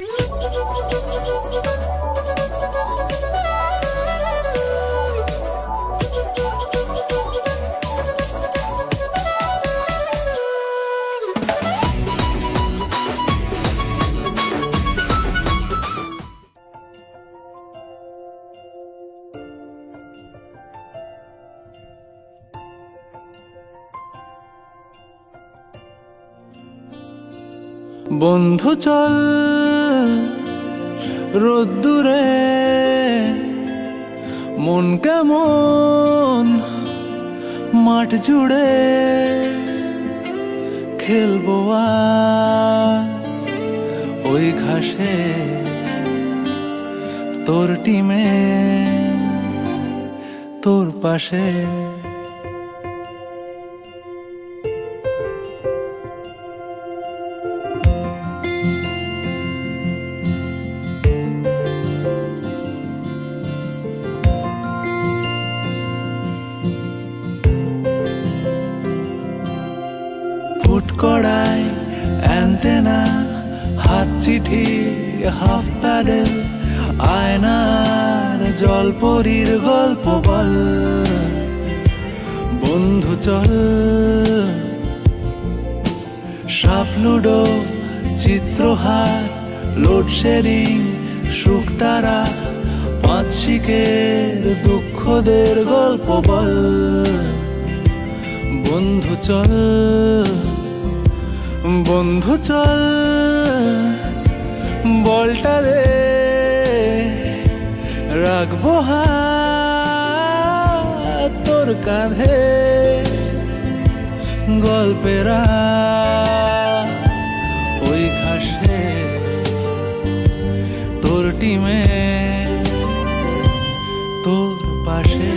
Müzik বন্ধু চল রোদ্দুরে মন কেমন? মাঠ জুড়ে। খেলব ওই ঘাসে তোর টিমে তোর পাশে। ফুট কড়াই অ্যান্টেনা হাত চিঠি হাফ প্যাডেল আয়নার জলপরীর গল্প বল। বন্ধু, চল। সাপ, লুডো, চিত্রহার লোডশেডিং সুখ, তারা, পাঁচ শিখের দুঃখদের গল্প বল। বন্ধু, চল। বন্ধু চল বলটা দে রাখব তোর কাঁধে গল্পেরা ওই ঘাসে তোর টিমে তোর পাশে।